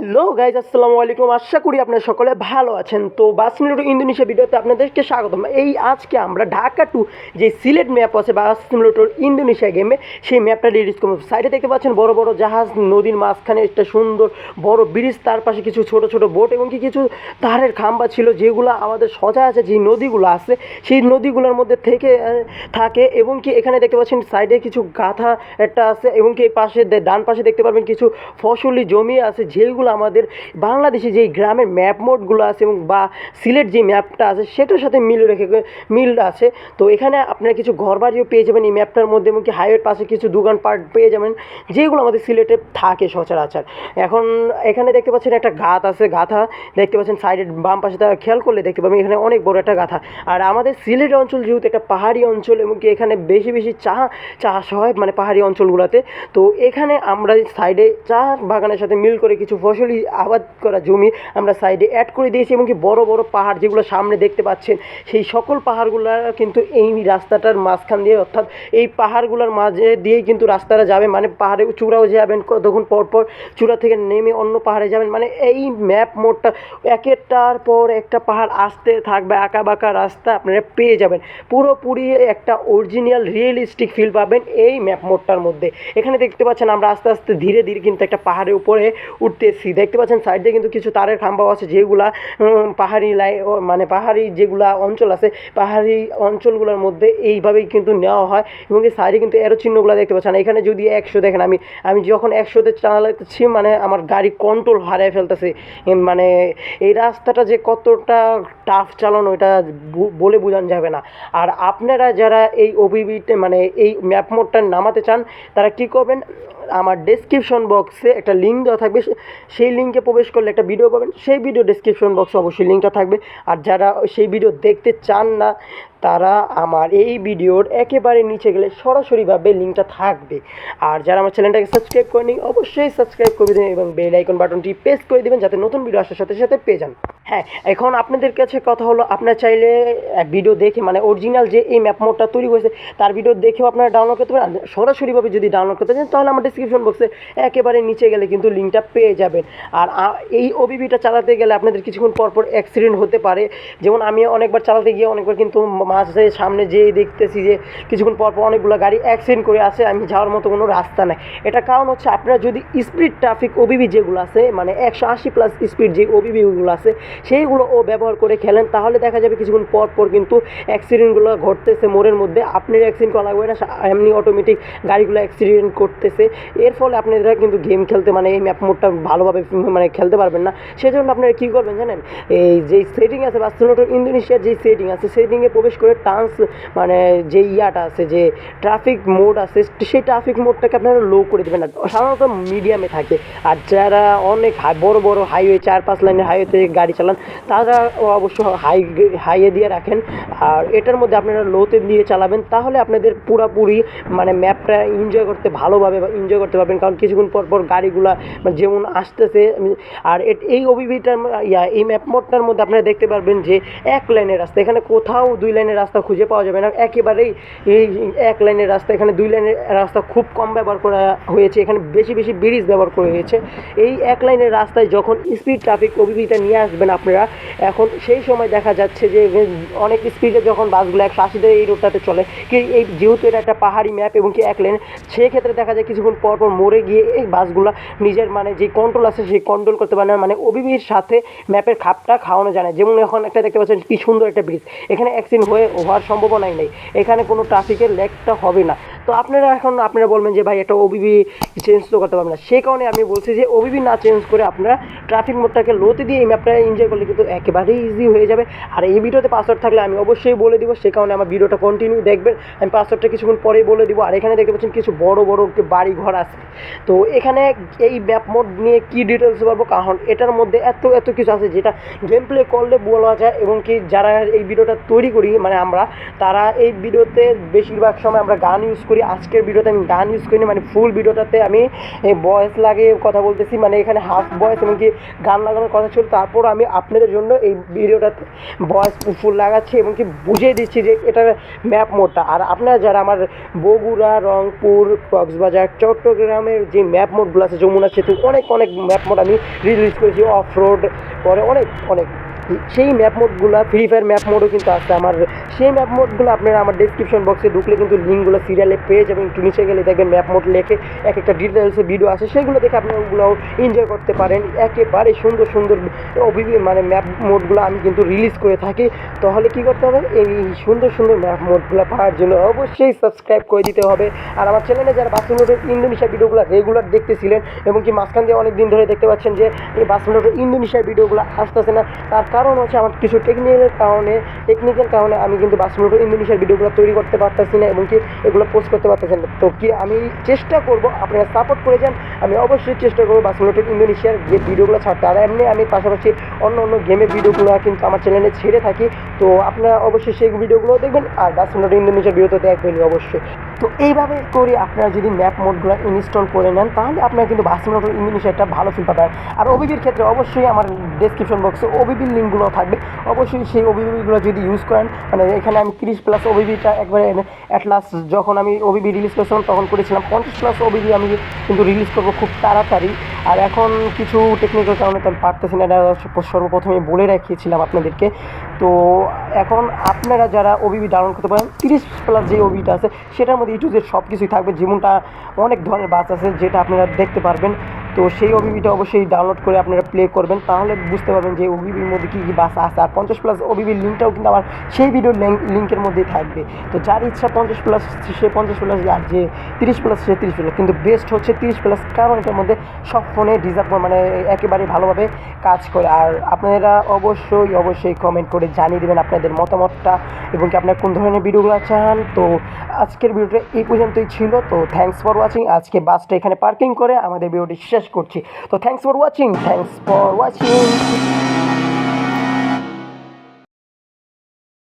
Hello guys, আসসালামু আলাইকুম। আশা করি আপনারা সকলে ভালো আছেন। তো বাস মিনিট ইন্দোনেশিয়া ভিডিওতে আপনাদেরকে স্বাগতম। এই আজকে আমরা ঢাকা টু যে সিলেট ম্যাপ আছে বাস সিমুলেটর ইন্দোনেশিয়া গেমে সেই ম্যাপটা রিলিজ করব। সাইডে দেখতে পাচ্ছেন বড় বড় জাহাজ, নদীর মাঝখানে একটা সুন্দর বড় ব্রিজ তার পাশে কিছু ছোট ছোট বোট এবং কি কিছু তারের খাম্বা ছিল, যেগুলো আমাদের সজা আছে যে নদীগুলো আছে, সেই নদীগুলোর মধ্যে থেকে থাকে এবং কি এখানে দেখতে পাচ্ছেন সাইডে কিছু গাথা একটা আছে এবং কি পাশে ডান পাশে দেখতে পারবেন কিছু ফসলি জমি আছে, যেগুলো আমাদের বাংলাদেশে যেই গ্রামের ম্যাপ মোডগুলো আছে এবং বা সিলেট যে ম্যাপটা আছে সেটার সাথে মিল রেখে মিল আছে। তো এখানে আপনারা কিছু ঘরবাড়িও পেয়ে যাবেন এই ম্যাপটার মধ্যে এবং কি হাইওয়ের পাশে কিছু দোকান পার্ট পেয়ে যাবেন, যেগুলো আমাদের সিলেটে থাকে সচরাচর। এখন এখানে দেখতে পাচ্ছেন একটা গাথ আছে, গাথা। দেখতে পাচ্ছেন সাইডের বাম পাশে তা খেয়াল করলে দেখতে পাবেন এখানে অনেক বড় একটা গাথা। আর আমাদের সিলেট অঞ্চল যেহেতু একটা পাহাড়ি অঞ্চল এবং কি এখানে বেশি বেশি চা, চাষ হয় মানে পাহাড়ি অঞ্চলগুলোতে, তো এখানে আমরা সাইডে চা বাগানের সাথে মিল করে কিছু ফসলি আবাদ করা জমি আমরা সাইডে অ্যাড করে দিয়েছি এবং কি বড় বড় পাহাড় যেগুলো সামনে দেখতে পাচ্ছেন, সেই সকল পাহাড়গুলো কিন্তু এই রাস্তাটার মাঝখান দিয়ে, অর্থাৎ এই পাহাড়গুলোর মাঝে দিয়েই কিন্তু রাস্তাটা যাবে। মানে পাহাড়ে চূড়াও যাবেন, কতক্ষণ পর পর চূড়া থেকে নেমে অন্য পাহাড়ে যাবেন। মানে এই ম্যাপ মোডটা একেরটার পর একটা পাহাড় আসতে থাকবে, আঁকা বাঁকা রাস্তা আপনারা পেয়ে যাবেন। পুরোপুরি একটা অরিজিনাল রিয়েলিস্টিক ফিল পাবেন এই ম্যাপ মোডটার মধ্যে। এখানে দেখতে পাচ্ছেন আমরা আস্তে আস্তে ধীরে ধীরে কিন্তু একটা পাহাড়ের উপরে উঠতেছি। দেখতে পাচ্ছেন সাইড দিয়ে কিন্তু কিছু তারের খাম্বাও আছে, যেগুলা পাহাড়ি লাই মানে পাহাড়ি যেগুলা অঞ্চল আছে, পাহাড়ি অঞ্চলগুলোর মধ্যে এইভাবেই কিন্তু নেওয়া হয় এবং এই সাইডে কিন্তু এরো চিহ্নগুলো দেখতে পাচ্ছেন। এখানে যদি একশো দেখেন, আমি আমি যখন একশোতে চালাতেছি মানে আমার গাড়ি কন্ট্রোল হারিয়ে ফেলতেছে। মানে এই রাস্তাটা যে কতটা টাফ চালানো, এটা বলে বোঝানো যাবে না। আর আপনারা যারা এই ওবিবিতে মানে এই ম্যাপ মোডটা নামাতে চান, তারা কী করবেন? আমার ডেসক্রিপশন বক্সে একটা লিঙ্ক দেওয়া থাকবে। সেই লিঙ্কে প্রবেশ করলে একটা ভিডিও পাবেন। সেই ভিডিও ডিসক্রিপশন বক্সে অবশ্যই লিঙ্কটা থাকবে। আর যারা সেই ভিডিও দেখতে চান না তারা আমার এই ভিডিওর একেবারে নিচে গেলে সরাসরিভাবে লিঙ্কটা থাকবে। আর যারা আমার চ্যানেলটাকে সাবস্ক্রাইব করেনি অবশ্যই সাবস্ক্রাইব করে দেবেন এবং বেল আইকন বাটনটি প্রেস করে দেবেন যাতে নতুন ভিডিও আসার সাথে সাথে পেয়ে যান। হ্যাঁ এখন আপনাদের কাছে কথা হলো, আপনার চাইলে ভিডিও দেখে মানে অরিজিনাল যে এই ম্যাপ মোডটা তৈরি হয়েছে, তার ভিডিও দেখেও আপনারা ডাউনলোড করতে পারেন। সরাসরিভাবে যদি ডাউনলোড করতে চান, তাহলে আমার ডিসক্রিপশন বক্সে একেবারে নিচে গেলে কিন্তু লিঙ্কটা পেয়ে যাবেন। আর এই ওবিবিটা চালাতে গেলে আপনাদের কিছুক্ষণ পর পর অ্যাক্সিডেন্ট হতে পারে। যেমন আমি অনেকবার চালাতে গিয়ে অনেকবার কিন্তু মাঝে সামনে যেয়ে দেখতেছি যে কিছুক্ষণ পর পর অনেকগুলো গাড়ি অ্যাক্সিডেন্ট করে আসে, আমি যাওয়ার মতো কোনো রাস্তা নাই। এটা কারণ হচ্ছে আপনারা যদি স্পিড ট্রাফিক ওবিবি যেগুলো আছে মানে একশো আশি প্লাস স্পিড যে ওবিবিগুলো আছে, সেইগুলো ও ব্যবহার করে খেলেন, তাহলে দেখা যাবে কিছুক্ষণ পর পর কিন্তু অ্যাক্সিডেন্টগুলো ঘটতেছে মোড়ের মধ্যে। আপনার অ্যাক্সিডেন্ট করা লাগবে না এমনি অটোমেটিক গাড়িগুলো অ্যাক্সিডেন্ট করতেছে। এর ফলে আপনারা কিন্তু গেম খেলতে মানে এই ম্যাপ মোডটা ভালোভাবে মানে খেলতে পারবেন না। সেজন্য আপনারা কী করবেন জানেন? এই যে সেটিং আছে বাস্তবটোর ইন্দোনেশিয়ার যে সেটিং আছে সেটিংয়ে প্রবেশ করে টান্স মানে যে ইয়াটা আছে, যে ট্রাফিক মোড আছে, সেই ট্রাফিক মোডটাকে আপনারা লো করে দেবেন। না সাধারণত মিডিয়ামে থাকে। আর যারা অনেক বড় বড় হাইওয়ে চার পাঁচ লাইনের হাইওয়েতে গাড়ি চালান, তারা অবশ্য হাই হাইয়ে দিয়ে রাখেন। আর এটার মধ্যে আপনারা লোতে দিয়ে চালাবেন, তাহলে আপনাদের পুরাপুরি মানে ম্যাপটা এনজয় করতে ভালোভাবে এনজয় করতে পারবেন। কারণ কিছুক্ষণ পর পর গাড়িগুলা মানে যেমন আসতেছে আর এই ওবিভিটার ইয়া, এই ম্যাপ মোডটার মধ্যে আপনারা দেখতে পারবেন যে এক লাইনের রাস্তা। এখানে কোথাও দুই লাইনের রাস্তা খুঁজে পাওয়া যাবে না। একেবারেই এই এক লাইনের রাস্তা, এখানে দুই লাইনের রাস্তা খুব কম ব্যবহার করা হয়েছে। এখানে বেশি বেশি ব্রিজ ব্যবহার করা হয়েছে। এই এক লাইনের রাস্তায় যখন স্পিড ট্রাফিক ওবিভিটা নিয়ে আসবেন আপনারা, এখন সেই সময় দেখা যাচ্ছে যে অনেক স্পিডে যখন বাসগুলো একশো আশিতে এই রোডটাতে চলে, কি এই যেহেতু এটা একটা পাহাড়ি ম্যাপ এবং কি এক লেন সেক্ষেত্রে দেখা যায় কিছুক্ষণ পর পর মরে গিয়ে এই বাসগুলো নিজের মানে যে কন্ট্রোল আছে সেই কন্ট্রোল করতে পারে না। মানে ওবিবির সাথে ম্যাপের খাপটা খাওয়ানো যায় না। যেমন এখন একটা দেখতে পাচ্ছেন কি সুন্দর একটা ব্রিজ এখানে অ্যাক্সিডেন্ট হয়ে হওয়ার সম্ভাবনাই নেই। এখানে কোনো ট্রাফিকের ল্যাগটা হবে না। তো আপনারা এখন, আপনারা বলবেন যে ভাই একটা ওবিবি চেঞ্জ তো করতে পারবেন না। সেই কারণে আমি বলছি যে ওবিবি না চেঞ্জ করে আপনারা ট্রাফিক মোডটাকে লোতে দিয়ে এই ম্যাপটা এনজয় করলে কিন্তু একেবারেই ইজি হয়ে যাবে। আর এই ভিডিওতে পাসওয়ার্ড থাকলে আমি অবশ্যই বলে দিব সে কারণে আমার ভিডিওটা কন্টিনিউ দেখবেন। আমি পাসওয়ার্ডটা কিছুক্ষণ পরেই বলে দিব। আর এখানে দেখতে পাচ্ছেন কিছু বড় বড় বাড়ি ঘর আছে। তো এখানে এই ম্যাপ মোড নিয়ে কি ডিটেলস বলব? কারণ এটার মধ্যে এত এত কিছু আছে যেটা গেম প্লে করলে বলা যায় এবং কি যারা এই ভিডিওটা তৈরি করি মানে আমরা, তারা এই ভিডিওতে বেশিরভাগ সময় আমরা গান ইউজ করি, আজকের ভিডিওতে আমি গান ইউজ করিনি মানে ফুল ভিডিওটাতে আমি ভয়েস লাগিয়ে কথা বলতেছি মানে এখানে হাফ ভয়েস এমনকি গান লাগানোর কথা ছিল, তারপর আমি আপনাদের জন্য এই ভিডিওটাতে ভয়েস ফুল লাগাচ্ছি এবং কি বুঝিয়ে দিচ্ছি যে এটার ম্যাপ মোডটা। আর আপনারা যারা আমার বগুড়া, রংপুর, কক্সবাজার, চট্টগ্রামের যে ম্যাপ মোডগুলো আছে, যমুনা সেতু, অনেক অনেক ম্যাপ মোড আমি রিলিজ করেছি অফ রোড পরে অনেক অনেক। সেই ম্যাপ মোডগুলো ফ্রি ফায়ার ম্যাপ মোডও কিন্তু আছে আমার। সেই ম্যাপ মোডগুলো আপনারা আমার ডিসক্রিপশন বক্সে ঢুকলে কিন্তু লিঙ্কগুলো সিরিয়ালে পেয়ে যাবেন। একটু নিচে গেলে দেখবেন ম্যাপ মোড লেখে এক একটা ডিটেলসে ভিডিও আছে সেগুলো দেখে আপনি ওগুলো এনজয় করতে পারেন। একেবারে সুন্দর সুন্দর অভিজ্ঞ মানে ম্যাপ মোডগুলো আমি কিন্তু রিলিজ করে থাকি। তাহলে কি করতে হবে? এই সুন্দর সুন্দর ম্যাপ মোডগুলো পাওয়ার জন্য অবশ্যই সাবস্ক্রাইব করে দিতে হবে। আর আমার চ্যানেলে যারা বাসুনোটের ইন্দোনেশিয়া ভিডিওগুলো রেগুলার দেখতেছিলেন, এবং কি মাঝখান দিয়ে অনেক দিন ধরে দেখতে পাচ্ছেন যে এই বাসুনোটের ইন্দোনেশিয়ার ভিডিওগুলো আসতেছে না, তার কারণ হচ্ছে আমার কিছু টেকনিক্যাল কারণে টেকনিক্যাল কারণে আমি কিন্তু বাসুনোটের ইন্দোনেশিয়ার ভিডিওগুলো তৈরি করতে পারতেছি না এবং কি এগুলো পোস্ট করতে পারতেছি না। তো কি আমি চেষ্টা করব আপনারা সাপোর্ট করে যান, আমি অবশ্যই চেষ্টা করব বাসুনোটের ইন্দোনেশিয়ার যে ভিডিওগুলো ছাড়তে। আর এমনি আমি পাশাপাশি অন্য অন্য গেমের ভিডিওগুলো কিন্তু আমার চ্যানেলে ছেড়ে থাকি। তো আপনারা অবশ্যই সেই ভিডিওগুলো দেখবেন আর বাসুনোটের ইন্দোনেশিয়ার ভিডিও তো দেখবেনই অবশ্যই। তো এইভাবে করে আপনারা যদি ম্যাপ মোডগুলো ইনস্টল করে নেন, তাহলে আপনারা কিন্তু বাসুনোটের একটা ভালো ফিল পাবেন। আর ওবিবির ক্ষেত্রে অবশ্যই আমার ডেসক্রিপশন বক্সে ওবিবির লিঙ্কগুলো থাকবে। অবশ্যই সেই ওবিবিগুলো যদি ইউজ করেন মানে এখানে আমি তিরিশ প্লাস ওবিবিটা একবারে অ্যাট লাস্ট যখন আমি ওবিবি রিলিজ করেছিলাম, তখন করেছিলাম পঞ্চাশ প্লাস ওবিবি আমি কিন্তু রিলিজ করব খুব তাড়াতাড়ি। আর এখন কিছু টেকনিক্যাল কারণে তো আমি পারতেছি না, এটা সর্বপ্রথমে বলে রাখিয়েছিলাম আপনাদেরকে। তো এখন আপনারা যারা ওবিবি ডাউনলোড করতে পারেন, তিরিশ প্লাস যে ওবিটা আছে, সেটার মধ্যে ইউটিউবের সব কিছুই থাকবে। যেমনটা অনেক ধরনের বাস আছে, যেটা আপনারা দেখতে পারবেন। তো সেই ওবিবিটা অবশ্যই ডাউনলোড করে আপনারা প্লে করবেন, তাহলে বুঝতে পারবেন যে ওবিবির মধ্যে কী কী বাস আছে। আর পঞ্চাশ প্লাস ওবিবির লিঙ্কটাও কিন্তু আমার সেই ভিডিওর লিঙ্কের মধ্যেই থাকবে। তো যার ইচ্ছা পঞ্চাশ প্লাস সে পঞ্চাশ প্লাস আর যে তিরিশ প্লাস সে তিরিশ প্লাস কিন্তু বেস্ট হচ্ছে তিরিশ প্লাস কারণ এটার মধ্যে সব ফোনে ডিজার্ভ মানে একেবারে ভালোভাবে কাজ করে। আর আপনারা অবশ্যই অবশ্যই কমেন্ট করে জানিয়ে দেবেন আপনাদের মতামতটা, এবং কি আপনার কোন ধরনের ভিডিওগুলো চান। তো আজকের ভিডিওটা এই পর্যন্তই ছিল। তো থ্যাংকস ফর ওয়াচিং আজকে বাসটা এখানে পার্কিং করে আমাদের ভিডিওটি শেষ করছি। তো thanks for watching thanks for watching